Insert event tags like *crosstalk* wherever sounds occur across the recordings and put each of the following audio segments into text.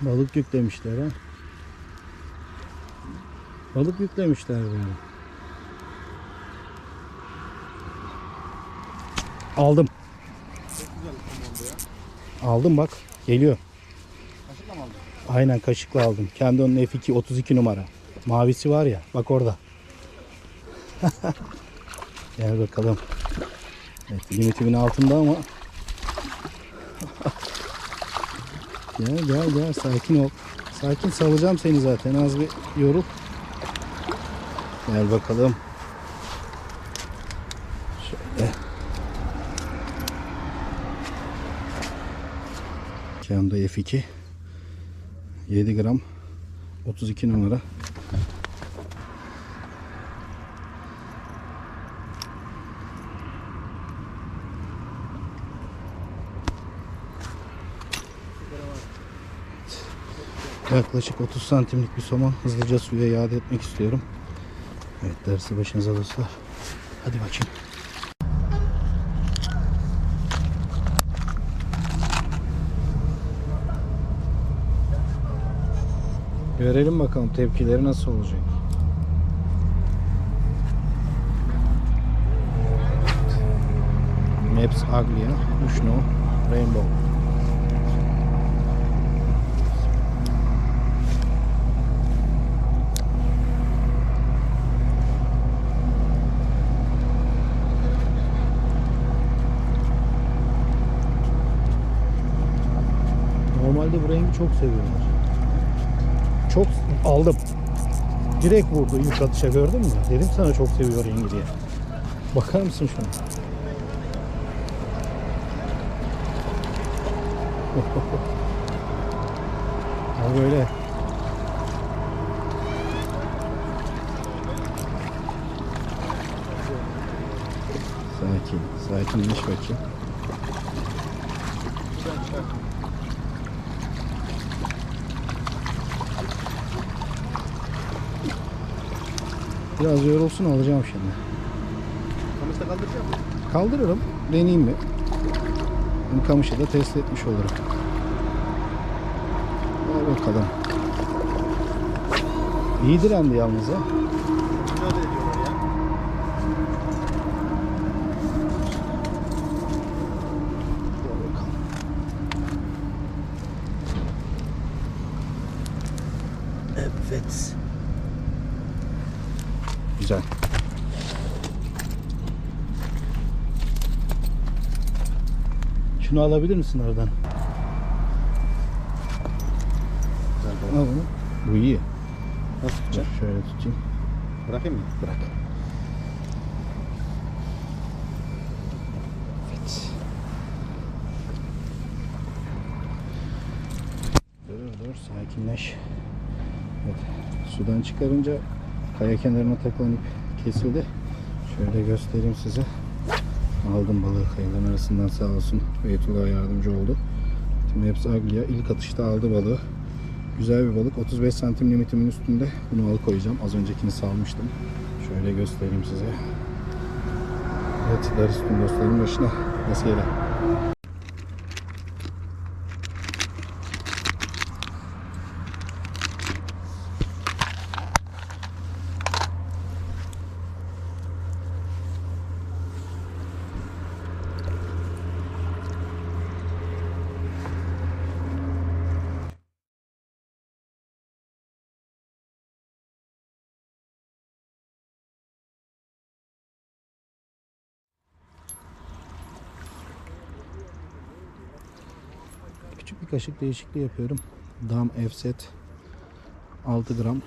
Balık yüklemişler ha. Balık yüklemişler böyle. Aldım. Çok güzel kum oldu ya. Aldım bak. Geliyor. Kaşıkla mı aldın? Aynen kaşıkla aldım. Kendi onun F2 32 numara. Mavisi var ya. Bak orada. *laughs* Gel bakalım. Evet limitimin altında ama. *laughs* gel gel gel sakin ol. Sakin salacağım seni zaten az bir yorul. Gel bakalım. Şöyle. Kamda F2. 7 gram 32 numara. Yaklaşık 30 santimlik bir somon hızlıca suya iade etmek istiyorum. Evet dersi başınıza dostlar. Hadi bakayım. Görelim bakalım tepkileri nasıl olacak. Maps Aglia, Ushno, Rainbow. Çok seviyorlar. Çok aldım. Direkt vurdu ilk atışa gördün mü? Dedim sana çok seviyor diye. Bakar mısın şuna? *laughs* Ha böyle. Sakin, sakinleş bakayım. Biraz yorulsun alacağım şimdi. Kamışta kaldıracak mısın? Kaldırırım. Deneyeyim mi? Hem kamışı da test etmiş olurum. Ver bakalım. İyi direndi yalnız ha. Mücadele ya. Gel bakalım. Evet. Güzel. Şunu alabilir misin oradan? Al bunu. Bu iyi. Nasıl tutacak? Şöyle tutayım. Bırakayım mı? Bırak. Evet. Dur dur sakinleş. Evet. Sudan çıkarınca kaya kenarına takılan ip kesildi. Şöyle göstereyim size. Aldım balığı kayaların arasından sağ olsun. Beytullah yardımcı oldu. Şimdi hepsi Aglia ilk atışta aldı balığı. Güzel bir balık. 35 santim limitimin üstünde. Bunu alıkoyacağım. Az öncekini salmıştım. Şöyle göstereyim size. Evet, Darüstün dostlarım başına. Rastgele. Bir kaşık değişikliği yapıyorum. Dam Efset 6 gram.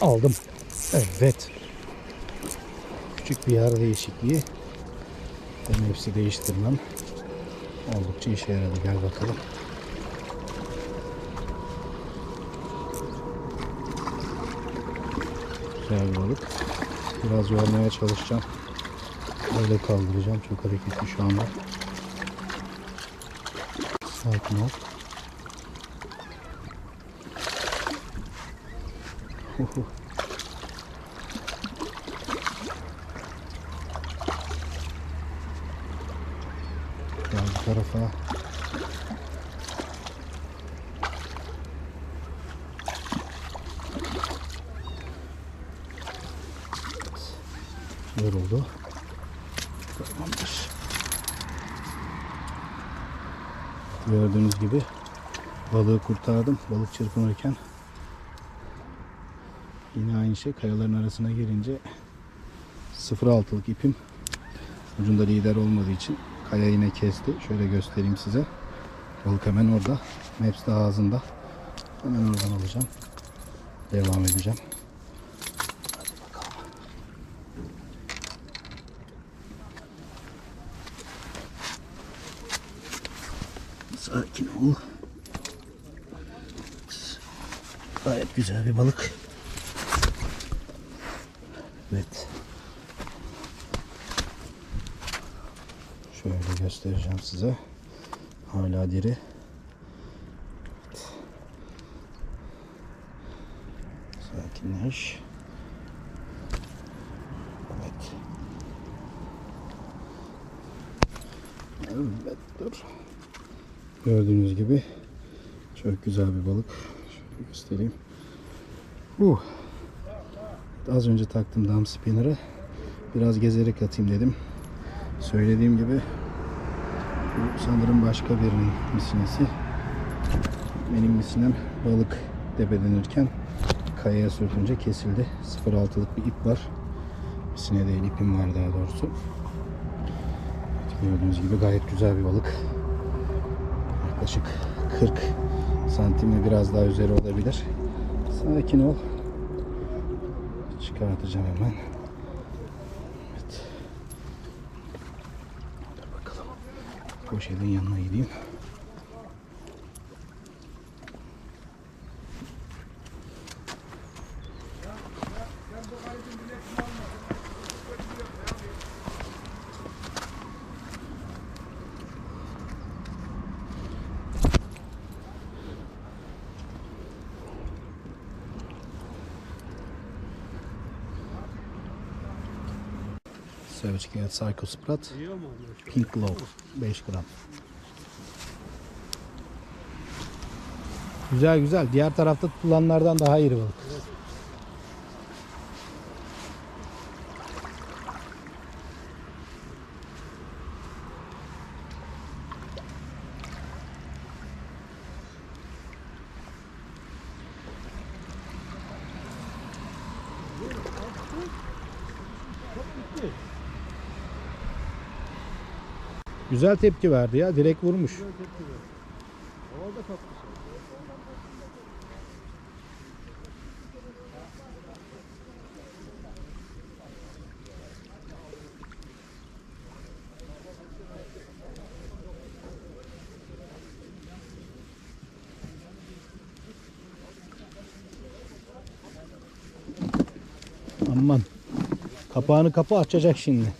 Aldım. Evet. Küçük bir yer değişikliği. Ben hepsi değiştirmem. Oldukça işe yaradı. Gel bakalım. Güzel balık. Biraz yormaya çalışacağım. Böyle kaldıracağım. Çok hareketli şu anda. Sakin ol. *laughs* Gel bu tarafa. Yoruldu. Tamamdır. Gördüğünüz gibi balığı kurtardım. Balık çırpınırken yine aynı şey kayaların arasına girince 0.6'lık ipim ucunda lider olmadığı için kaya yine kesti. Şöyle göstereyim size. Balık hemen orada. Maps de ağzında. Hemen oradan alacağım. Devam edeceğim. Sakin ol. Gayet güzel bir balık. Evet. Şöyle göstereceğim size. Hala diri. Evet. Sakinleş. Evet. Evet dur. Gördüğünüz gibi çok güzel bir balık. Şöyle göstereyim. Uh. Az önce taktım dam spinner'ı. Biraz gezerek atayım dedim. Söylediğim gibi bu sanırım başka birinin misinesi. Benim misinem balık debelenirken kayaya sürtünce kesildi. 0.6'lık bir ip var. Misine değil ipim var daha doğrusu. Gördüğünüz gibi gayet güzel bir balık. Yaklaşık 40 santim biraz daha üzeri olabilir. Sakin ol. Çıkartacağım hemen. Evet. Dur bakalım. Poşetin yanına gideyim. Savage Cat Psycho Sprat. Pink Glow. 5 gram. Güzel güzel. Diğer tarafta tutulanlardan daha iri balık. Güzel tepki verdi ya. Direkt vurmuş. Aman. Kapağını kapı açacak şimdi.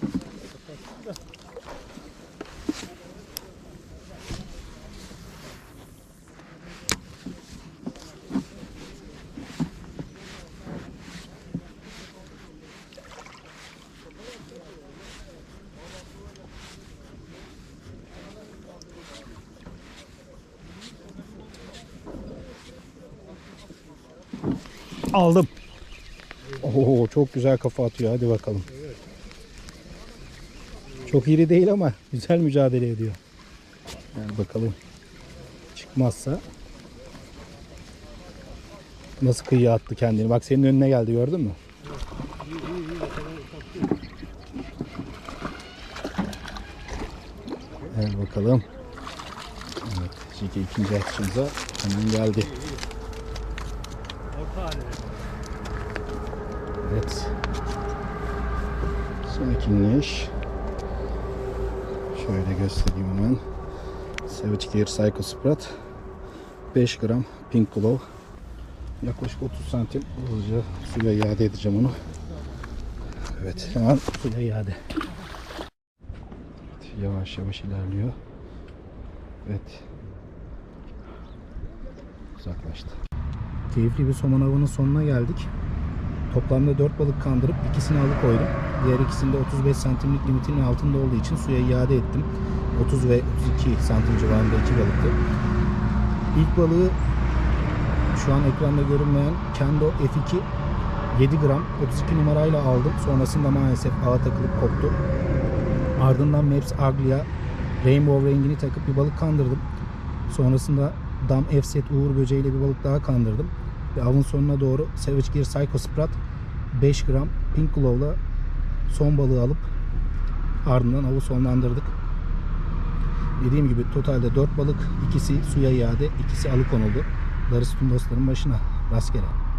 Aldım. Oo çok güzel kafa atıyor. Hadi bakalım. Çok iri değil ama güzel mücadele ediyor. Yani bakalım. Çıkmazsa nasıl kıyıya attı kendini. Bak senin önüne geldi gördün mü? Evet bakalım. Evet, ikinci atışımıza hemen geldi. Evet. Sakinleş. Şöyle göstereyim hemen. Savage Gear Psycho Sprat. 5 gram Pink Glow. Yaklaşık 30 santim hızlıca suya iade edeceğim onu. Evet hemen suya iade. Evet, yavaş yavaş ilerliyor. Evet. Uzaklaştı. Keyifli bir somon avının sonuna geldik. Toplamda 4 balık kandırıp ikisini alıkoydum. Diğer ikisinde 35 santimlik limitinin altında olduğu için suya iade ettim. 30 ve 32 santim civarında iki balıktı. İlk balığı şu an ekranda görünmeyen Kendo F2 7 gram 32 numarayla aldım. Sonrasında maalesef ağa takılıp koptu. Ardından Maps Aglia Rainbow rengini takıp bir balık kandırdım. Sonrasında Dam F-Set Uğur böceğiyle bir balık daha kandırdım. Ve avın sonuna doğru Savage Gear Psycho Sprat 5 gram Pink Glow'la son balığı alıp ardından avı sonlandırdık. Dediğim gibi totalde 4 balık, ikisi suya iade, ikisi alıkonuldu. Darısı tüm dostların başına. Rastgele.